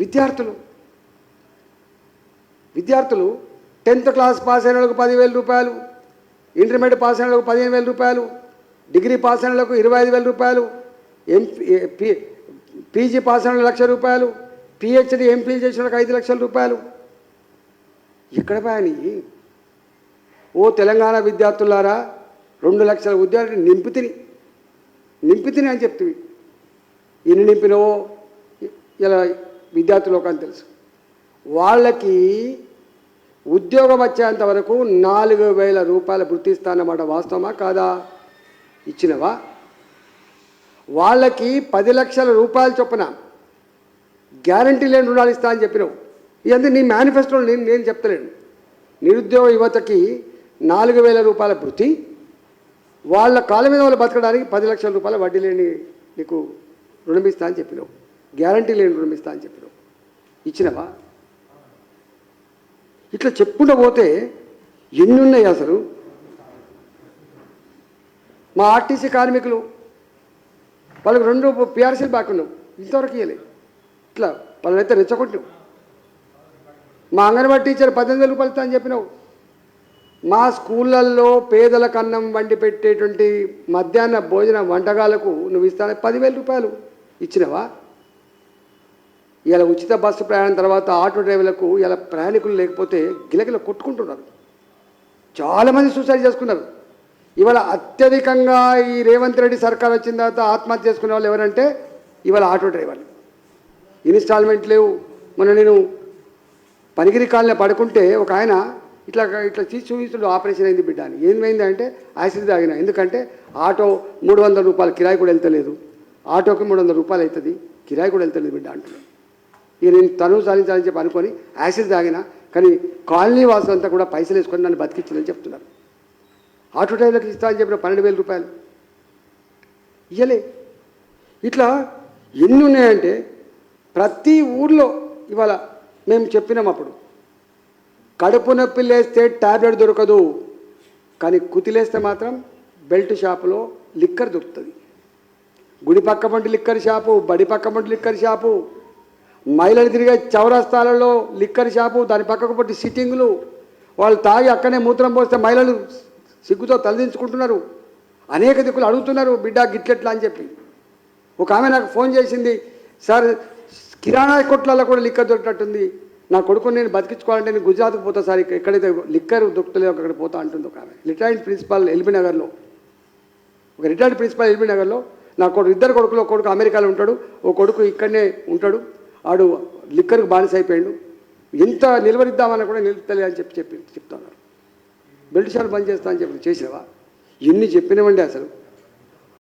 విద్యార్థులు. విద్యార్థులు tenth class pass అయిన వాళ్ళకు పదివేల రూపాయలు ఇంటర్మీడియట్ పాస్ అయిన వాళ్ళకు పదిహేను వేల రూపాయలు డిగ్రీ పాస్ అయిన వాళ్ళకు ఇరవై ఐదు వేల రూపాయలు ఎం పీజీ పాస్ అయిన లక్ష రూపాయలు పిహెచ్డి ఎంపీ చేసిన వాళ్ళకి ఐదు లక్షల రూపాయలు. ఎక్కడ పోయాని ఓ తెలంగాణ విద్యార్థులారా రెండు లక్షల ఉద్యోగాలు నింపితిని. నింపితిని అని చెప్తుంది ఎన్ని నింపినవో ఇలా విద్యార్థులకు అని తెలుసు. వాళ్ళకి ఉద్యోగం వచ్చేంత వరకు నాలుగు వేల రూపాయలు గుర్తిస్తానమాట వాస్తవమా కాదా? ఇచ్చినవా? వాళ్ళకి పది లక్షల రూపాయలు చొప్పున గ్యారంటీ లేని రుణాలు ఇస్తా అని చెప్పినావు. ఇవన్నీ నీ మేనిఫెస్టోలో నేను నేను చెప్తలేను. నిరుద్యోగ యువతకి నాలుగు వేల రూపాయల వృత్తి వాళ్ళ కాళ్ళ మీద వాళ్ళు బతకడానికి పది లక్షల రూపాయల వడ్డీ లేని నీకు రుణం ఇస్తా అని చెప్పినావు. గ్యారంటీ లేని రుణం ఇస్తా అని చెప్పినావు. ఇచ్చినవా? ఇట్లా చెప్పుకుంటూ పోతే ఎన్ని ఉన్నాయి అసలు? మా ఆర్టీసీ కార్మికులు వాళ్ళకి రెండు పిఆర్సీలు బ్యాక్ ఉన్నావు. ఇంతవరకు ఇవ్వలేదు ఇట్లా వాళ్ళనైతే రెచ్చగొట్టినావు. మా అంగన్వాడీ టీచర్ పద్దెనిమిది వేల రూపాయలు అని చెప్పినావు. మా స్కూళ్ళల్లో పేదలకు అన్నం వండి పెట్టేటువంటి మధ్యాహ్న భోజన వంటకాలకు నువ్వు ఇస్తానే పదివేల రూపాయలు ఇచ్చినవా? ఇలా ఉచిత బస్సు ప్రయాణం తర్వాత ఆటో డ్రైవర్లకు ఇలా ప్రయాణికులు లేకపోతే గిలగిల కొట్టుకుంటున్నారు. చాలామంది సూసైడ్ చేసుకున్నారు. ఇవాళ అత్యధికంగా ఈ రేవంత్ రెడ్డి సర్కార్ వచ్చిన తర్వాత ఆత్మహత్య చేసుకునే వాళ్ళు ఎవరంటే ఇవాళ ఆటో డ్రైవర్లు. ఇన్స్టాల్మెంట్ లేవు. మొన్న నేను పనిగిరి కాలనీ పడుకుంటే ఒక ఆయన ఇట్లా ఇట్లా తీసి చూపిస్తుడు ఆపరేషన్ అయింది బిడ్డ అని. ఏమైంది అంటే యాసిడ్ తాగిన. ఎందుకంటే ఆటో మూడు వందల రూపాయలు కిరాయి కూడా వెళ్తలేదు. ఆటోకి మూడు వందల రూపాయలు అవుతుంది. కిరాయి కూడా వెళ్తలేదు బిడ్డ అంటున్నాడు. ఇక నేను తను సాధించాలని చెప్పి అనుకొని యాసిడ్ తాగిన కానీ కాలనీ వాసులంతా కూడా పైసలు వేసుకొని నన్ను బతికించిందని చెప్తున్నారు. ఆటో డ్రైవర్లకు ఇస్తా అని చెప్పిన పన్నెండు వేల రూపాయలు. ఇయ్యలే. ఇట్లా ఎన్ని ఉన్నాయంటే ప్రతి ఊర్లో ఇవాళ మేము చెప్పినాం అప్పుడు. కడుపు నొప్పి లేస్తే ట్యాబ్లెట్ దొరకదు కానీ కుతిలేస్తే మాత్రం బెల్ట్ షాపులో లిక్కర్ దొరుకుతుంది. గుడి పక్క లిక్కర్ షాపు బడి పక్క లిక్కర్ షాపు మహిళలు తిరిగే చౌరస్తాలలో లిక్కర్ షాపు దాని పక్కకు పట్టి సిట్టింగులు. వాళ్ళు తాగి అక్కనే మూత్రం పోస్తే మహిళలు సిగ్గుతో తలదించుకుంటున్నారు. అనేక దిక్కులు అడుగుతున్నారు బిడ్డ గిట్లెట్లా? అని చెప్పి. ఒక ఆమె నాకు ఫోన్ చేసింది సార్ కిరాణా కొట్లలో కూడా లిక్కర్ దొరికినట్టుంది. నా కొడుకుని నేను బతికించుకోవాలంటే నేను గుజరాత్కి పోతా సార్. ఇక్కడ ఎక్కడైతే లిక్కర్ దొరుకుతలేదో అక్కడ పోతా అంటుంది ఒక ఆమె. రిటైర్డ్ ప్రిన్సిపాల్ ఎల్బీ నగర్లో. ఒక రిటైర్డ్ ప్రిన్సిపాల్ ఎల్బీ నగర్లో. నా కొడుకు ఇద్దరు కొడుకులు ఒక కొడుకు అమెరికాలో ఉంటాడు. ఓ కొడుకు ఇక్కడనే ఉంటాడు. ఆడు లిక్కర్కి బానిస అయిపోయాడు. ఎంత నిలవరిద్దామని కూడా నిలుపుతలే అని చెప్పి చెప్పి చెప్తున్నారు. బెల్ట్ షాప్ బంద్ చేస్తా అని చెప్పి చేసావా ఎన్ని చెప్పినవండి అసలు?